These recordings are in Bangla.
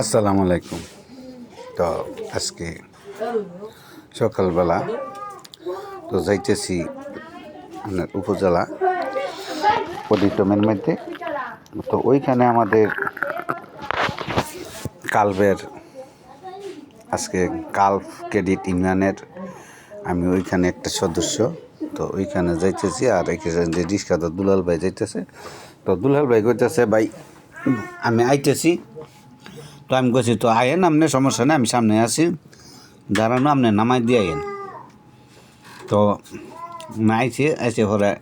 আসসালামু আলাইকুম তো আজকে সকালবেলা তো যাইতেছি আপনার উপজেলা পরিটমের মধ্যে তো ওইখানে আমাদের কালবের আজকে কালফ ক্রেডিট ইউনিয়নের আমি ওইখানে একটা সদস্য। তো ওইখানে যাইতেছি আর এখানে যে রিক্সাটা দুলাল ভাই যাইতেছে। তো দুলাল ভাই কইতেছে, ভাই, আমি আইতেছি। তো আমি কইছি, তো আয়েন আপনি সমস্যা নেই, আমি সামনে আছি। দাঁড়ানো আপনি নামাই দিয়ে আইন তো আইছি আইসে পরে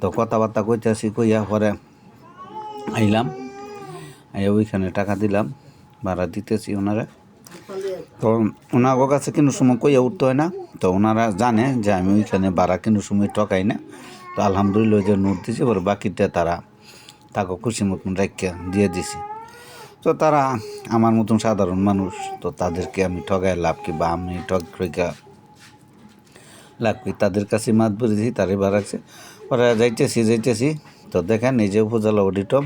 তো কথাবার্তা কইতেছি, কইয়া পরে আইলাম। আইয়া ওইখানে টাকা দিলাম, ভাড়া দিতেছি ওনারা। তো ওনার কাছে কোনো সময় কইয়া উঠতে হয় না। তো ওনারা জানে যে আমি ওইখানে ভাড়া কোনো সময় টকাই না। তো আলহামদুলিল্লাহ যে নোট দিছে, পরে বাকিটা তারা তাকে খুশি মতন রাখিয়া দিয়ে দিছি। তো তারা আমার মতন সাধারণ মানুষ, তো তাদেরকে আমি ঠগাই লাভ কি বা আমি ঠগ ঠগা লাভ কি? তাদের কাছে মাত বেরিয়েছি তারই বাড়াচ্ছে ওরা যাইতেছি যাইতেছি। তো দেখেন এই যে উপজেলা অডিটম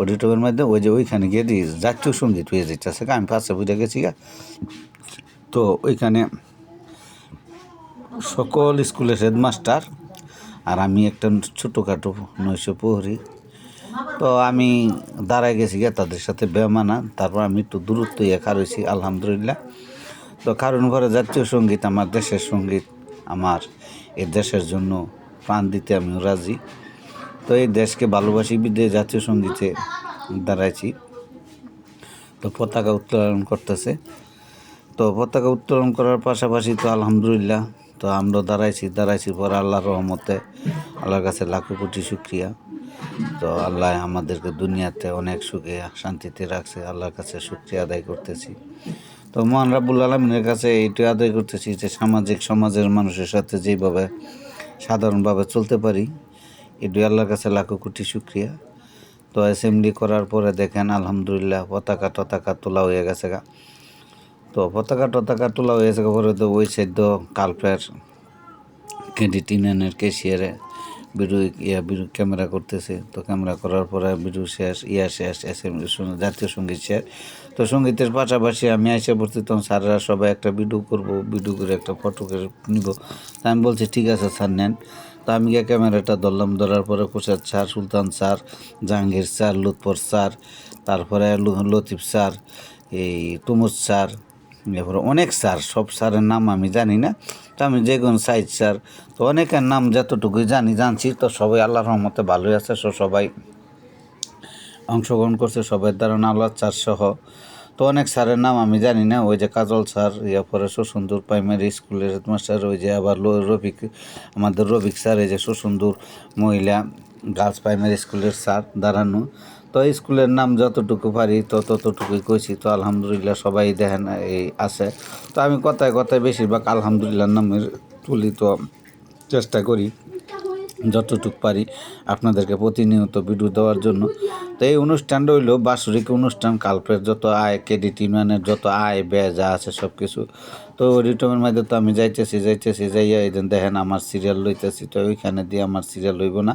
অডিটমের মধ্যে ওই যে ওইখানে গিয়ে দিই জাতীয় সংগীত হয়ে যাইতেছে আমি পাশে বুঝে গেছি তো ওইখানে সকল স্কুলের হেডমাস্টার আর আমি একটা ছোটোখাটো নৈশ প্রহরী তো আমি দাঁড়ায় গেছি গিয়ে তাদের সাথে বেমানা। তারপর আমি একটু দূরত্ব ইয়ে খারইছি আলহামদুলিল্লাহ। তো কারণ ঘরে জাতীয় সংগীত, আমার দেশের সংগীত, আমার এ দেশের জন্য প্রাণ দিতে আমি রাজি। তো এই দেশকে ভালোবাসি বিদে জাতীয় সঙ্গীতে দাঁড়াইছি। তো পতাকা উত্তোলন করতেছে। তো পতাকা উত্তোলন করার পাশাপাশি তো আলহামদুলিল্লাহ তো আমরা দাঁড়াইছি দাঁড়াইছি পরে আল্লাহর রহমতে, আল্লাহর কাছে লাখো কোটি শুক্রিয়া। তো আল্লাহ আমাদেরকে দুনিয়াতে অনেক সুখে, শান্তিতে রাখছে, আল্লাহর কাছে শুক্রিয়া আদায় করতেছি। তো মহান রাবুল আলমিনের কাছে এইটাই আদায় করতেছি যে সামাজিক সমাজের মানুষের সাথে যেভাবে সাধারণভাবে চলতে পারি এটাই আল্লাহর কাছে লাখো কোটি শুক্রিয়া। তো অ্যাসেম্বলি করার পরে দেখেন আলহামদুলিল্লাহ পতাকা টতাকা তোলা হয়ে গেছে গা। তো পতাকা টতাকা তোলা হয়ে গেছে পরে তো ওই সাইড কালপের ক্রেডিট ইউনিয়নের কেশিয়ারে বিরু ইয়া বিরু ক্যামেরা করতেছে। তো ক্যামেরা করার পরে বিরু শেষ ইয়া শেষ এসএমলি জাতীয় সংগীত শেষ তো সঙ্গীতের পাশাপাশি আমি আইসা পড়ছি, তখন স্যাররা সবাই একটা ভিডিও করব, ভিডিও করে একটা ফটো নিব। তা আমি বলছি, ঠিক আছে স্যার, নেন। তো আমি গিয়ে ক্যামেরাটা ধরলাম, ধরার পরে Kushad sir, Sultan sir, Jahangir sir, Lutfar sir, তারপরে লতিফ স্যার, এই তুমুজ স্যার এরপরে অনেক স্যার, সব স্যারের নাম আমি জানি না, তো আমি যে কোনো সাইজ স্যার, তো অনেকের নাম যতটুকুই জানি, জানছি, তো সবাই আল্লাহর রহমতে ভালোই আছে, সো সবাই অংশগ্রহণ করছে, সবাই দ্বারা আল্লাহ স্যার সহ। তো অনেক স্যারের নাম আমি জানি না, ওই যে কাজল স্যার, ইয়া পরে সুসুন্দর প্রাইমারি স্কুলের হেডমাস্টার, ওই যে আবার রফিক, আমাদের রফিক স্যার, এই যে সুসুন্দর মহিলা, গার্লস প্রাইমারি স্কুলের স্যার, দাঁড়ানো। তো স্কুলের নাম যতটুকু পারি তো ততটুকুই কইছি। তো আলহামদুলিল্লাহ সবাই দেখেন, এই আছে। তো আমি কথায় কথায় বেশিরভাগ আলহামদুলিল্লাহ নামের তুলি তো চেষ্টা করি, যতটুক পারি আপনাদেরকে প্রতিনিয়ত ভিডিও দেওয়ার জন্য। তো এই অনুষ্ঠানটা হইল বাৎসরিক অনুষ্ঠান, কালপের যত আয় ক্রেডিট ইউনিয়নের যত আয়, ব্যয় যা আছে সব কিছু তো রিটমের মধ্যে তো আমি যাইতেছি যাইতেছি, যাইয়া এই দেখেন আমার সিরিয়াল লইতেছি, তো ওইখানে দিয়ে আমার সিরিয়াল লইব না।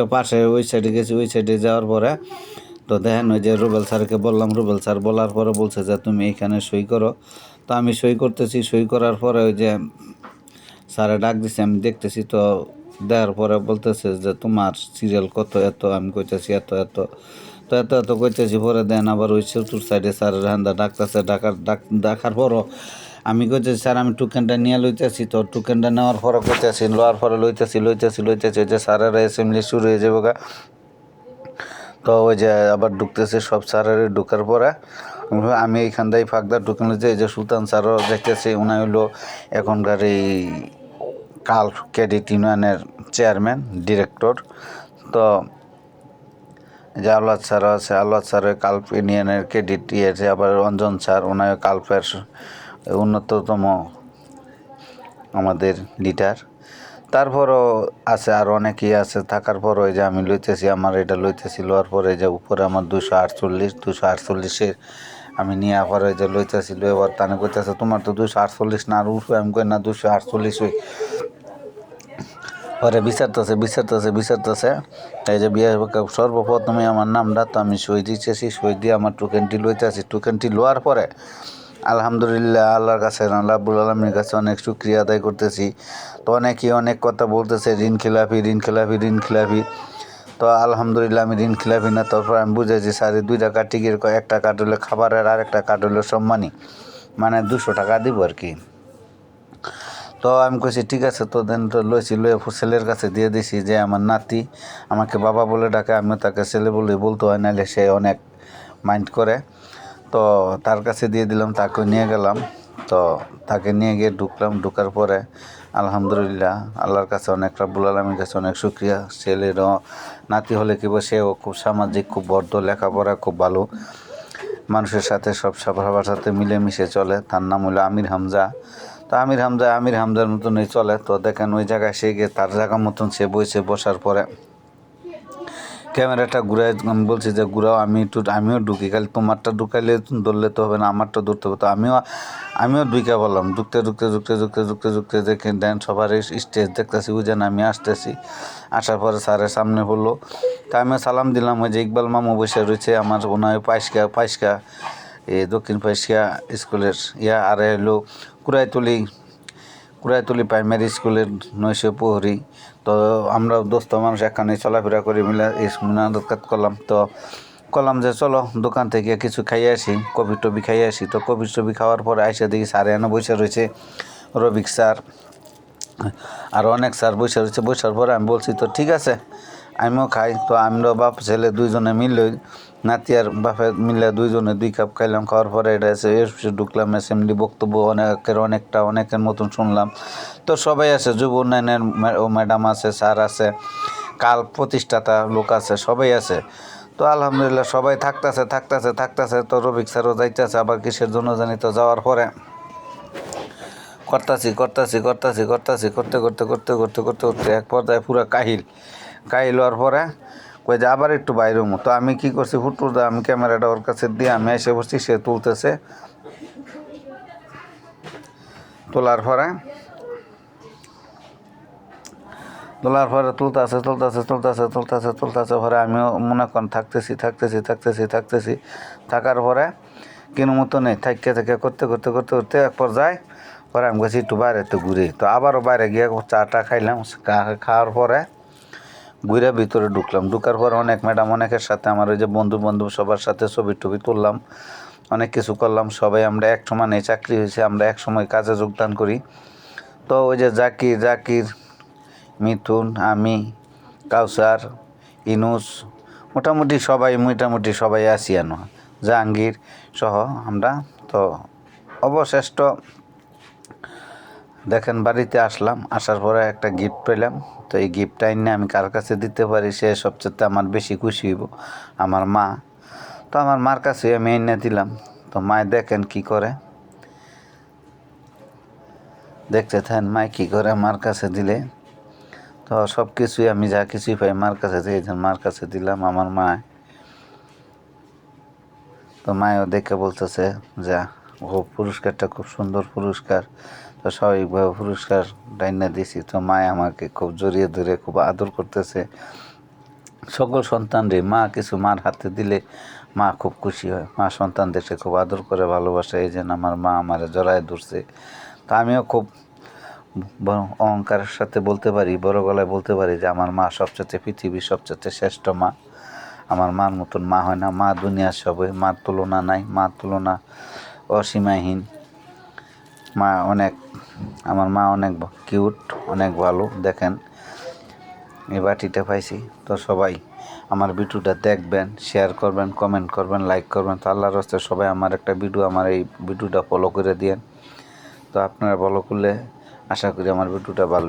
তো পাশে ওই সাইডে গেছি, ওই সাইডে যাওয়ার পরে তো দেখেন ওই যে রুবেল স্যারকে বললাম, রুবেল স্যার বলার পরে বলছে যে, তুমি এইখানে সই করো। তো আমি সই করতেছি, সই করার পরে ওই যে স্যারে ডাক দিছে, আমি দেখতেছি তো দেওয়ার পরে বলতেছে যে, তোমার সিরিয়াল কত, এত? আমি কইতেছি, এত এত। তো এত এত কইতেছি, পরে দেন আবার ওই চতুর সাইডে স্যারের হান্দা ডাকতেছে, ডাকার, ডাক ডাকার পরও আমি কইতেছি, স্যার, আমি টুকেনটা নিয়ে লইতেছি তো টুকেনটা নেওয়ার পরে কইতেছি, লওয়ার পরে লইতেছি লইতেছি লইতেছি যে স্যারের অ্যাসেম্বলি শুরু হয়ে যাবে গা। তো ওই যে আবার ঢুকতেছে সব স্যারের ঢুকার পরে। আমি এইখান দিয়ে ফাঁকদা ঢুকলে যে, এই যে সুলতান স্যারও দেখতেছি উনি হইল এখনকার এই কাল ক্রেডিট ইউনিয়নের চেয়ারম্যান, ডিরেক্টর। তো যে আল্লাহ স্যার আছে আল্লাহ স্যার ওই কাল্প ইউনিয়নের ক্রেডিট ইয়েছে আবার রঞ্জন স্যার ওনার কাল্পের উন্নততম আমাদের লিডার তারপরও আছে আর অনেকেই আছে, থাকার পর ওই যে আমি লইতেছি, আমার এটা লইতেছি, লওয়ার পরে যে উপরে আমার দুশো আটচল্লিশ দুশো আটচল্লিশের আমি নিয়ে পরে যে লইতেছি লইবার তানে কইতেছে, তোমার তো দুশো আটচল্লিশ না, আর উঠবে আমি কই না দুশো আটচল্লিশ ওই পরে বিচারতেছে বিচারতেছে বিচারতেছে। এই যে বিয়ে সর্বপ্রথমে আমার নামটা তো আমি সই দিতেছি, সই দিয়ে আমার টোকেনটি লইতেছি। টোকেনটি লোয়ার পরে আলহামদুলিল্লাহ, আল্লাহর কাছে রাবুল আলমীর কাছে অনেক শুক্রিয়া আদায় করতেছি। তো অনেকেই অনেক কথা বলতেছে, ঋণ খেলাফি ঋণ খেলাফি ঋণ খেলাফি। তো আলহামদুলিল্লাহ, আমি ঋণ খেলাফি না, তারপর আমি বুঝেছি স্যার, এই দুইটা কাটিকের একটা কাট হলো খাবারের আর একটা কাট হলো সম্মানী। মানে দুশো টাকা দিব আর কি। তো আমি কইছি, ঠিক আছে, তো দেন তো লইছি লয়ে ছেলের কাছে দিয়ে দিছি যে আমার নাতি আমাকে বাবা বলে ডাকে, আমিও তাকে ছেলে বলে বলতে হয় নাহলে সে অনেক মাইন্ড করে। তো তার কাছে দিয়ে দিলাম তাকে নিয়ে গেলাম। তো তাকে নিয়ে গিয়ে ঢুকলাম, ঢুকার পরে আলহামদুলিল্লাহ আল্লাহর কাছে অনেক রাব্বুল আলমীর কাছে অনেক শুক্রিয়া। ছেলেরও নাতি হলে কি সেও খুব সামাজিক, খুব বদ্ধ, লেখাপড়া খুব ভালো। মানুষের সাথে সব সবার সাথে মিলেমিশে চলে। তার নাম হলো আমির হামজা। তো আমির হামজা, আমির হামজার মতনই চলে। তো দেখেন ওই জায়গায় সে গিয়ে তার জায়গা মতন সে বসে, বসার পরে ক্যামেরাটা ঘুরাই আমি বলছি যে ঘুরাও, আমি একটু, আমিও ঢুকি, খালি তোমারটা ঢুকাইলে ধরলে তো হবে না, আমারটা ধরতে হবে। তো আমিও আমিও ঢুকে বললাম, ঢুকতে ঢুকতে ঢুকতে ঢুকতে ঢুকতে ঢুকতে, দেখে দেন সবার স্টেজ দেখতেছি যেন আমি আসতেছি। আসার পরে স্যারের সামনে বলল তা আমিও সালাম দিলাম, ওই যে ইকবাল মামু বসে রয়েছে, আমার ওনার পাইসকা পাইসকা এই দক্ষিণ পাইসকা স্কুলের, ইয়া, আর হলো কুড়াইতলি কুড়াইতলি প্রাইমারি স্কুলের নৈশ প্রহরী। তো আমরা দোস্ত মানুষ এখানে চলাফেরা করে মিলে মুনাদত করলাম। তো করলাম যে চলো দোকান থেকে কিছু খাইয়ে আসি, কফি টবি খাইয়ে আসি। তো কফি টবি খাওয়ার পর আইসে দেখি স্যারে এনে বসে রয়েছে রবিক স্যার। আর অনেক স্যার বসে রয়েছে। বসার পরে আমি বলছি, তো ঠিক আছে আমিও খাই, তো আমরা বাপ, ছেলে দুইজনে মিলে, নাতি আর বাপে মিলে দুইজনে দুই কাপ খাইলাম। খাওয়ার পরে এটা এসে এসে ঢুকলাম অ্যাসেম্বলি বক্তব্য অনেকের, অনেকটা অনেকের মতন শুনলাম। তো সবাই আছে, যুব উন্নয়নের ম্যাডাম আছে, স্যার আছে, কাল প্রতিষ্ঠাতা লোক আছে, সবাই আছে। তো আলহামদুলিল্লাহ সবাই থাকতেছে থাকতেছে থাকতেছে। তো রবিক স্যারও যাইতেছে, আবার কিসের জন্য জানি তো যাওয়ার পরে। করতাছি করতাছি করতাছি করতাছি করতে করতে করতে করতে করতে করতে, এক পর্যায়ে পুরো কাহিল। কাহিল হওয়ার পরে কই যে আবার একটু বাইরে হমু। তো আমি কি করছি ফুটুর দা আমি ক্যামেরাটা ওর কাছে দিয়ে আমি এসে বসছি, সে তুলতেছে। তোলার পরে তোলার পরে তুলতেছে তুলতেছে তুলতেছে তুলতেছে তুলতেছে, পরে আমিও মনে করেন থাকতেছি থাকতেছি থাকতেছি থাকতেছি। থাকার পরে কিনো মতো নেই থাকতে থেকে করতে করতে করতে করতে এক পর্যায়ে পরে আমি গেছি একটু বাইরে একটু ঘুরি। তো আবারও বাইরে গিয়ে চাটা খাইলাম খাওয়ার পরে ঘুরে ভিতরে ঢুকলাম। ঢুকার পর অনেক ম্যাডাম অনেকের সাথে আমার ওই যে বন্ধু বান্ধব সবার সাথে ছবি টবি তুললাম। অনেক কিছু করলাম। সবাই আমরা এক সমানে চাকরি হয়েছে, আমরা এক সময় কাজে যোগদান করি। তো ওই যে জাকির জাকির, মিথুন, আমি, কাউসার, ইনুস, মোটামুটি সবাই মোটামুটি সবাই আসিয়ানো, জাহাঙ্গীর সহ আমরা। তো অবশেষ্ট দেখেন, বাড়িতে আসলাম, আসার পরে একটা গিফট পেলাম। তো এই গিফটটা এনে আমি কার কাছে দিতে পারি, সে সবচেয়ে আমার বেশি খুশি হইব, আমার মা। তো আমার মার কাছে আমি এনে দিলাম। তো মায় দেখেন কি করে। দেখতে থাকেন, মায় কী করে মার কাছে দিলে। তো সব কিছুই আমি যা কিছুই পাই মার কাছে থেকে মার কাছে দিলাম আমার মা তো মায়ও দেখে বলতেছে, যা পুরস্কারটা খুব সুন্দর পুরস্কার। তো স্বাভাবিকভাবে পুরস্কার ডাইনা দিছি। তো মায় আমাকে খুব জড়িয়ে ধরে খুব আদর করতেছে। সকল সন্তানরে মা কিছু মার হাতে দিলে মা খুব খুশি হয়। মা সন্তানদেরকে খুব আদর করে ভালোবাসে। এই জন্য আমার মা আমার জড়ায় ধরছে। তা আমিও খুব অহংকারের সাথে বলতে পারি, বড় গলায় বলতে পারি যে আমার মা সবচেয়ে পৃথিবীর সবচেয়ে শ্রেষ্ঠ মা। আমার মার মতন মা হয় না। মা দুনিয়ার সবে মার তুলনা নাই। মার তুলনা অসীমাহীন। মা অনেক, আমার মা অনেক কিউট অনেক ভালো, দেখেন। এই বাটিটা পাইছি। তো সবাই আমার ভিডিওটা দেখবেন শেয়ার করবেন কমেন্ট করবেন লাইক করবেন। তো আল্লাহর হস্তে সবাই আমার একটা ভিডিও আমার এই ভিডিওটা ফলো করে দিয়েন। তো আপনারা ফলো করলে আশা করি আমার ভিডিওটা ভালো